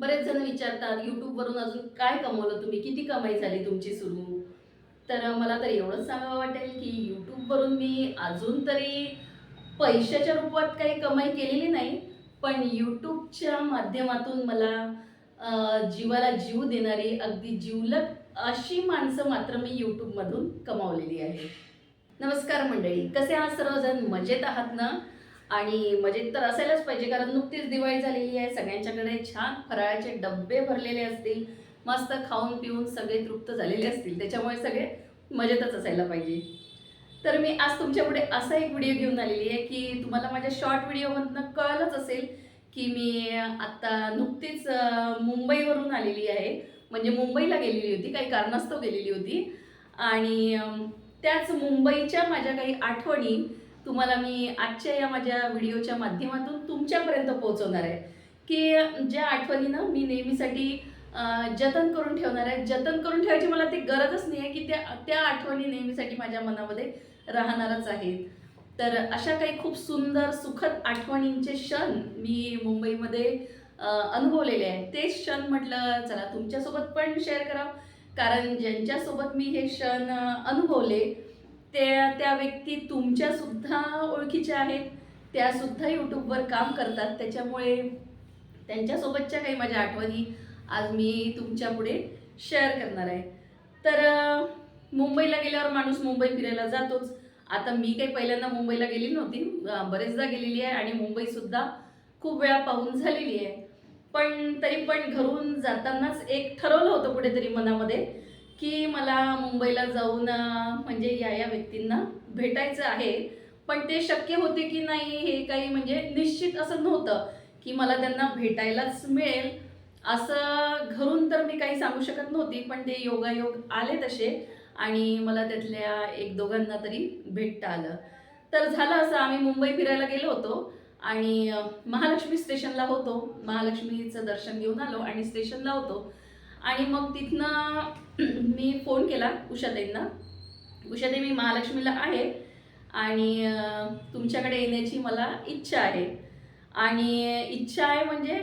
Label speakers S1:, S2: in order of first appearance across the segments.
S1: बरेच जण विचारतात यूट्यूबवरून अजून काय कमवलं तुम्ही? किती कमाई झाली तुमची सुरू? तर मला तर एवढंच सांगावं वाटेल की यूट्यूबवरून मी अजून तरी पैशाच्या रूपात काही कमाई केलेली नाही पण यूट्यूबच्या माध्यमातून मला जीवाला जीव देणारी अगदी जीवलक अशी माणसं मात्र मी यूट्यूबमधून कमावलेली आहे. नमस्कार मंडळी कसे आहात सर्वजण? मजेत आहात ना? आणि मजेत तर असायलाच पाहिजे कारण नुकतीच दिवाळी झालेली आहे सगळ्यांच्याकडे छान फराळाचे डब्बे भरलेले असतील मस्त खाऊन पिऊन सगळे तृप्त झालेले असतील त्याच्यामुळे सगळे मजेतच असायला पाहिजे. तर मी आज तुमच्यापुढे असा एक व्हिडिओ घेऊन आलेली आहे की तुम्हाला माझ्या शॉर्ट व्हिडिओमधनं कळलंच असेल की मी आत्ता नुकतीच मुंबईवरून आलेली आहे. म्हणजे मुंबईला गेलेली होती काही कारणास्तव गेलेली होती. आणि त्याच मुंबईच्या माझ्या काही आठवणी तुम्हाला मी आजच्या या माझ्या व्हिडिओच्या माध्यमातून तुमच्यापर्यंत पोहोचवणार आहे. की ज्या आठवणीनं मी नेहमीसाठी जतन करून ठेवणार आहे. जतन करून ठेवायची मला ती गरजच नाही आहे की त्या त्या आठवणी नेहमीसाठी माझ्या मनामध्ये राहणारच आहेत. तर अशा काही खूप सुंदर सुखद आठवणींचे क्षण मी मुंबईमध्ये अनुभवलेले आहे ते क्षण म्हटलं चला तुमच्यासोबत पण शेअर करावं. कारण ज्यांच्यासोबत मी हे क्षण अनुभवले त्या त्या व्यक्ती तुमच्यासुद्धा ओळखीच्या आहेत. त्यासुद्धा यूट्यूबवर काम करतात. त्याच्यामुळे त्यांच्यासोबतच्या काही माझ्या आठवणी आज मी तुमच्यापुढे शेअर करणार आहे. तर मुंबईला गेल्यावर माणूस मुंबई फिरायला जातोच. आता मी काही पहिल्यांदा मुंबईला गेली नव्हती. बरेचदा गेलेली आहे आणि मुंबईसुद्धा खूप वेळा पाहून झालेली आहे. पण तरी पण घरून जातानाच एक ठरवलं होतं कुठेतरी मनामध्ये की मला मुंबईला जाऊन म्हणजे या या व्यक्तींना भेटायचं आहे. पण ते शक्य होते की नाही हे काही म्हणजे निश्चित असं नव्हतं की मला त्यांना भेटायलाच मिळेल. असं घरून तर मी काही सांगू शकत नव्हती पण ते योगायोग आले तसे आणि मला त्यातल्या एक दोघांना तरी भेटता आलं. तर झालं असं आम्ही मुंबई फिरायला गेलो होतो आणि महालक्ष्मी स्टेशनला होतो. महालक्ष्मीचं दर्शन घेऊन आलो आणि स्टेशनला होतो. आणि मग तिथनं मी फोन केला उषाताईंना. उषाताई मी महालक्ष्मीला आहे आणि तुमच्याकडे येण्याची मला इच्छा आहे. आणि इच्छा आहे म्हणजे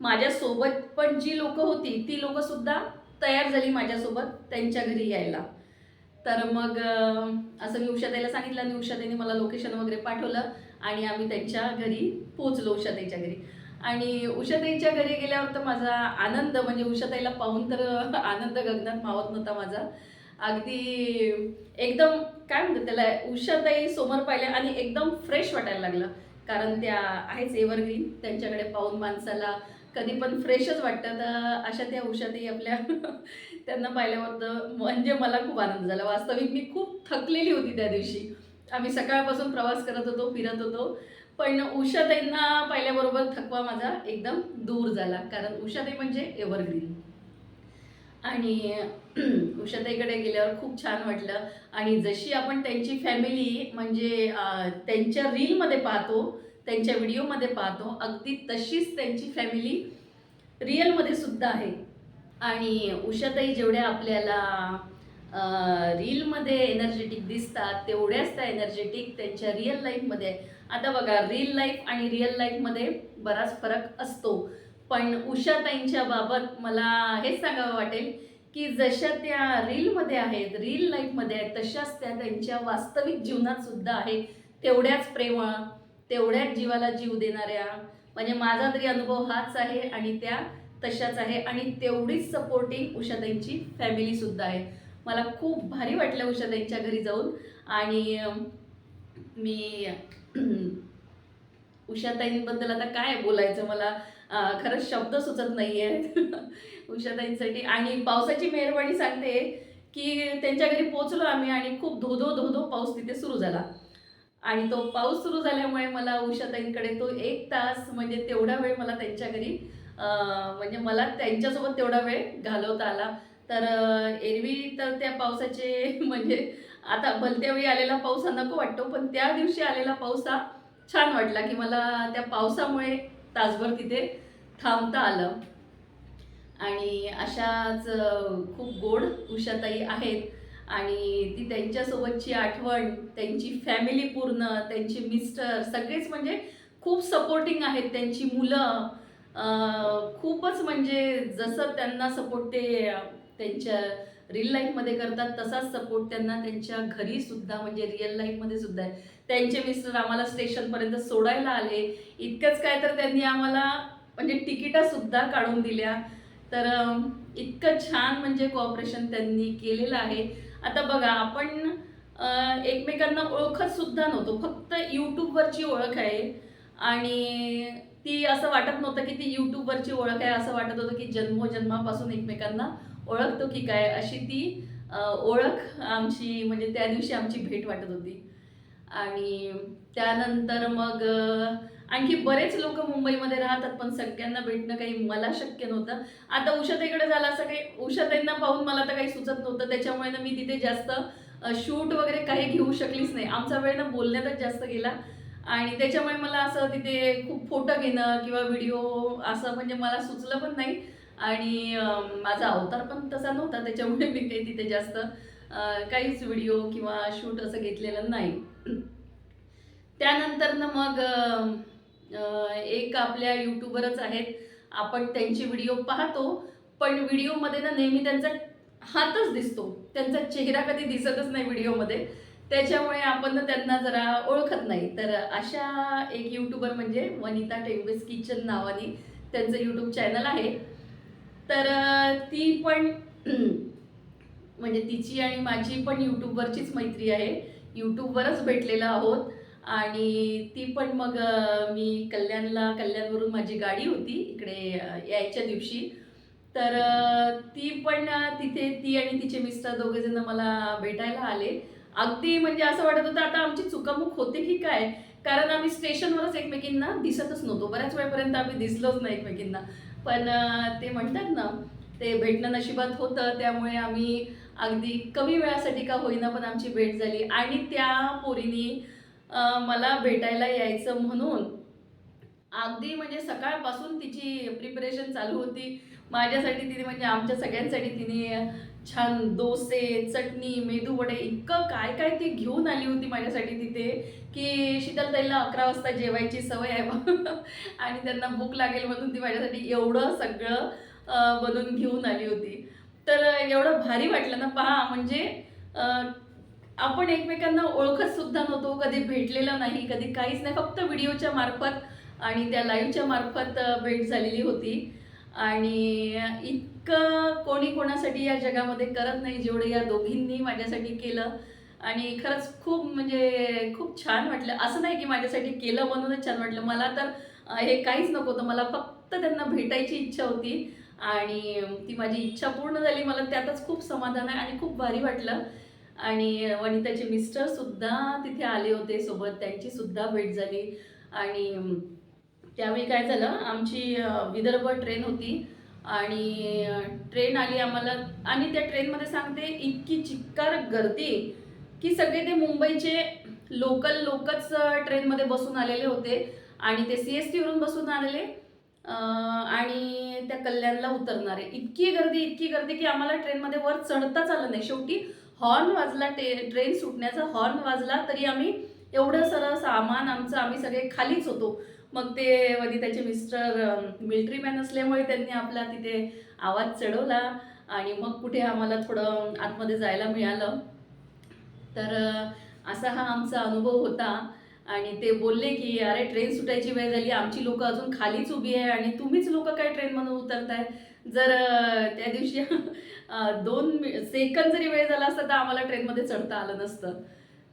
S1: माझ्यासोबत पण जी लोक होती ती लोकंसुद्धा तयार झाली माझ्यासोबत त्यांच्या घरी यायला. तर मग असं मी उषाताईला सांगितलं आणि उषाताईने मला लोकेशन वगैरे पाठवलं आणि आम्ही त्यांच्या घरी पोचलो उषाताईच्या घरी. आणि उषाताईच्या घरी गेल्यावर तर माझा आनंद म्हणजे उषाताईला पाहून तर आनंद गगनात मावत नव्हता माझा. अगदी एकदम काय म्हणतात त्याला उषाताई समोर पाहिल्या आणि एकदम फ्रेश वाटायला लागलं. कारण त्या आहेच एव्हरग्रीन त्यांच्याकडे पाहून माणसाला कधी पण फ्रेशच वाटतं. तर अशा त्या उषाताई आपल्या त्यांना पाहिल्यावर तर म्हणजे मला खूप आनंद झाला. वास्तविक मी खूप थकलेली होती त्या दिवशी. आम्ही सकाळपासून प्रवास करत होतो फिरत होतो. पण उषाताईंना पाहिल्याबरोबर थकवा माझा एकदम दूर झाला कारण उषाताई म्हणजे एव्हरग्रीन आणि उषाताईकडे गेल्यावर खूप छान वाटलं. आणि जशी आपण त्यांची फॅमिली म्हणजे त्यांच्या रीलमध्ये पाहतो त्यांच्या व्हिडिओमध्ये पाहतो अगदी तशीच त्यांची फॅमिली रिअलमध्ये सुद्धा आहे. आणि उषाताई जेवढ्या आपल्याला रीलमध्ये एनर्जेटिक दिसतात तेवढ्याच त्या एनर्जेटिक त्यांच्या रिअल लाईफमध्ये आता बघा रील लाईफ आणि रिअल लाईफमध्ये बराच फरक असतो. पण उषाताईंच्या बाबत मला हेच सांगावं वाटेल की जशा त्या रीलमध्ये आहेत रील लाईफमध्ये आहेत तशाच त्या त्यांच्या वास्तविक जीवनात सुद्धा आहे. तेवढ्याच प्रेमळ तेवढ्याच जीवाला जीव देणाऱ्या. म्हणजे माझा तरी अनुभव हाच आहे आणि त्या तशाच आहे. आणि तेवढीच सपोर्टिंग उषाताईंची फॅमिलीसुद्धा आहे. मला खूप भारी वाटलं उषाताईंच्या घरी जाऊन. आणि मी उषाताईंबद्दल आता काय बोलायचं मला? खरंच शब्द सुचत नाही आहेत उषाताईंसाठी आणि पावसाची मेहरबानी सांगते की त्यांच्या घरी पोचलो आम्ही आणि खूप धोधो धोधो पाऊस तिथे सुरू झाला. आणि तो पाऊस सुरू झाल्यामुळे मला उषाताईंकडे तो एक तास म्हणजे तेवढा वेळ मला त्यांच्या घरी म्हणजे मला त्यांच्यासोबत तेवढा वेळ घालवता आला. तर एरवी तर त्या पावसाचे म्हणजे आता भलत्यावेळी आलेला पाऊस हा नको वाटतो पण त्या दिवशी आलेला पाऊस हा छान वाटला की मला त्या पावसामुळे तासभर तिथे थांबता आलं. आणि अशाच खूप गोड उषाताई आहेत आणि ती त्यांच्यासोबतची आठवण त्यांची फॅमिली पूर्ण त्यांचे मिस्टर सगळेच म्हणजे खूप सपोर्टिंग आहेत त्यांची मुलं. खूपच म्हणजे जसं त्यांना सपोर्ट ते त्यांच्या रिअल लाईफमध्ये करतात तसाच सपोर्ट त्यांना त्यांच्या घरी सुद्धा म्हणजे रिअल लाईफमध्ये सुद्धा आहे. त्यांचे मिस्टर आम्हाला स्टेशनपर्यंत सोडायला आले. इतकंच काय तर त्यांनी आम्हाला म्हणजे तिकिटा सुद्धा काढून दिल्या. तर इतकं छान म्हणजे कॉपरेशन त्यांनी केलेलं आहे. आता बघा आपण एकमेकांना ओळखत सुद्धा नव्हतो. फक्त यूट्यूबवरची ओळख आहे. आणि ती असं वाटत नव्हतं की ती यूट्यूबवरची ओळख आहे. असं वाटत होतं की जन्मोजन्मापासून एकमेकांना ओळखतो की काय अशी ती ओळख आमची म्हणजे त्या दिवशी आमची भेट वाटत होती. आणि त्यानंतर मग आणखी बरेच लोक मुंबईमध्ये राहतात पण सगळ्यांना भेटणं काही मला शक्य नव्हतं. आता उषाताईकडे झालं असं काही उषाताईंना पाहून मला तर काही सुचत नव्हतं. त्याच्यामुळे ना मी तिथे जास्त शूट वगैरे काही घेऊ शकलीच नाही. आमचा वेळ ना बोलण्यातच जास्त गेला. आणि त्याच्यामुळे मला असं तिथे खूप फोटो घेणं किंवा व्हिडिओ असं म्हणजे मला सुचलं पण नाही. आणि माझा अवतार पण तसा नव्हता त्याच्यामुळे मी काही तिथे जास्त काहीच व्हिडिओ किंवा शूट असं घेतलेलं नाही. त्यानंतर ना मग एक आपल्या यूट्यूबरच आहेत आपण त्यांचे व्हिडिओ पाहतो पण व्हिडिओमध्ये ना नेहमी त्यांचा हातच दिसतो. त्यांचा चेहरा कधी दिसतच नाही व्हिडिओमध्ये. त्याच्यामुळे आपण त्यांना जरा ओळखत नाही. तर अशा एक यूट्यूबर म्हणजे वनिता टेंबेस किचन नावाने त्यांचं यूट्यूब चॅनल आहे. तर ती पण म्हणजे तिची आणि माझी पण यूट्यूबवरचीच मैत्री आहे. यूट्यूबवरच भेटलेला आहोत. आणि ती पण मग मी कल्याणला कल्याणवरून माझी गाडी होती इकडे यायच्या दिवशी. तर ती पण तिथे ती आणि तिचे मिस्टर दोघेजण मला भेटायला आले. अगदी म्हणजे असं वाटत होतं आता आमची चुकामुक होते की काय? कारण आम्ही स्टेशनवरच एकमेकींना दिसतच नव्हतो. बऱ्याच वेळपर्यंत आम्ही दिसलोच नाही एकमेकींना. पण ते म्हणतात ना ते भेटणं नशिबात होतं त्यामुळे आम्ही अगदी कमी वेळासाठी का होईना पण आमची भेट झाली. आणि त्या पोरीनी मला भेटायला यायचं म्हणून अगदी म्हणजे सकाळपासून तिची प्रिपरेशन चालू होती. माझ्यासाठी तिने म्हणजे आमच्या सगळ्यांसाठी तिने छान डोसे चटणी मेदू वडे इतकं काय काय ती घेऊन आली होती माझ्यासाठी तिथे की शीतलताईला अकरा वाजता जेवायची सवय आहे बा. आणि त्यांना भूक लागेल म्हणून ती माझ्यासाठी एवढं सगळं बनवून घेऊन आली होती तर एवढं भारी वाटलं ना पहा म्हणजे आपण एकमेकांना ओळखत सुद्धा नव्हतो कधी भेटलेलं नाही कधी काहीच नाही फक्त व्हिडिओच्या मार्फत आणि त्या लाईव्हच्या मार्फत भेट झालेली होती आणि इतकं कोणी कोणासाठी या जगामध्ये करत नाही जेवढं या दोघींनी माझ्यासाठी केलं. आणि खरंच खूप म्हणजे खूप छान वाटलं. असं नाही की माझ्यासाठी केलं म्हणूनच छान वाटलं. मला तर हे काहीच नको होतं. मला फक्त त्यांना भेटायची इच्छा होती. आणि ती माझी इच्छा पूर्ण झाली. मला त्यातच खूप समाधान आहे आणि खूप भारी वाटलं. आणि वनिताचे मिस्टर सुद्धा तिथे आले होते सोबत. त्यांची सुद्धा भेट झाली. आणि त्यावेळी काय झालं आमची विदर्भ ट्रेन होती आणि ट्रेन आली आम्हाला आणि त्या ट्रेनमध्ये सांगते इतकी चिक्कार गर्दी की सगळे ते मुंबईचे लोकल लोकच ट्रेनमध्ये बसून आलेले होते आणि ते सी एस टीवरून बसून आलेले आणि त्या कल्याणला उतरणारे. इतकी गर्दी इतकी गर्दी की आम्हाला ट्रेनमध्ये वर चढताच आलं नाही. शेवटी हॉर्न वाजला ते ट्रेन सुटण्याचा हॉर्न वाजला तरी आम्ही एवढं सरळ सामान आमचं आम्ही सगळे खालीच होतो. मग ते वनिताचे मिस्टर मिलिटरी मॅन असल्यामुळे त्यांनी आपला तिथे आवाज चढवला आणि मग कुठे आम्हाला थोडं आतमध्ये जायला मिळालं. तर असा हा आमचा अनुभव होता. आणि ते बोलले की अरे ट्रेन सुटायची वेळ झाली. आमची लोक अजून खालीच उभी आहे आणि तुम्हीच लोक काय ट्रेनमधून उतरताय? जर त्या दिवशी दोन सेकंद जरी वेळ झाला असता तर आम्हाला ट्रेनमध्ये चढता आलं नसतं.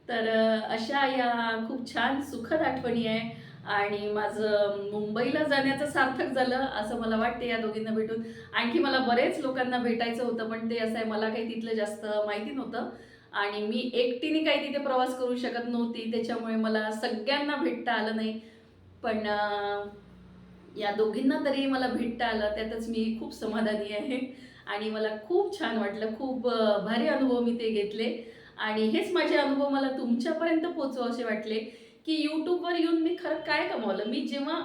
S1: तर अशा या खूप छान सुखद आठवणी आहे. आणि माझं मुंबईला जाण्याचं सार्थक झालं असं मला वाटते या दोघींना भेटून. आणखी मला बरेच लोकांना भेटायचं होतं पण ते असं आहे मला काही तिथलं जास्त माहिती नव्हतं. आणि मी एकटीने काही तिथे प्रवास करू शकत नव्हती त्याच्यामुळे मला सगळ्यांना भेटता आलं नाही. पण या दोघींना तरी मला भेटता आलं त्यातच मी खूप समाधानी आहे. आणि मला खूप छान वाटलं खूप भारी अनुभव मी ते घेतले. आणि हेच माझे अनुभव मला तुमच्यापर्यंत पोचवावेसे असे वाटले. की यूट्यूबवर येऊन मी खरं काय कमवलं? मी जेव्हा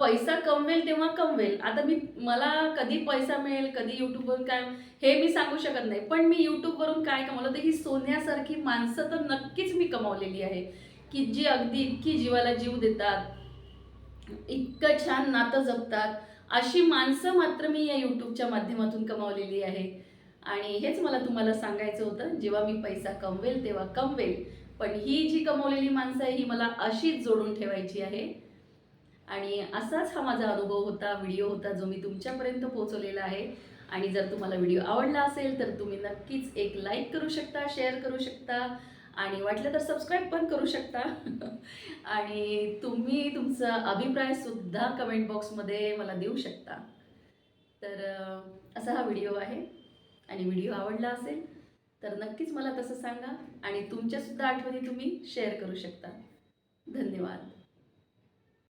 S1: पैसा कमवेल तेव्हा कमवेल. आता मी मला कधी पैसा मिळेल कधी यूट्यूबवर काय हे मी सांगू शकत नाही. पण मी यूट्यूबवरून काय कमवलं तर ही सोन्यासारखी माणसं तर नक्कीच मी कमावलेली आहे. की जी अगदी इतकी जीवाला जीव देतात इतकं छान नातं जपतात अशी माणसं मात्र मी या यूट्यूबच्या माध्यमातून कमावलेली आहे. आणि हेच मला तुम्हाला सांगायचं होतं जेव्हा मी पैसा कमवेल तेव्हा कमवेल. पण ही जी कमवलेली माणसं आहे ही मला अशीच जोडून ठेवायची आहे. आणि असाच हा माझा अनुभव होता व्हिडिओ होता जो मी तुमच्यापर्यंत पोहोचवलेला आहे. आणि जर तुम्हाला व्हिडिओ आवडला असेल तर तुम्ही नक्कीच एक लाईक करू शकता शेअर करू शकता. आणि वाटलं तर सबस्क्राईब पण करू शकता. आणि तुम्ही तुमचा अभिप्रायसुद्धा कमेंट बॉक्समध्ये मला देऊ शकता. तर असा हा व्हिडिओ आहे. आणि व्हिडिओ आवडला असेल तर नक्कीच मला तसं सांगा आणि तुमच्यासुद्धा आठवणी तुम्ही शेअर करू शकता. धन्यवाद.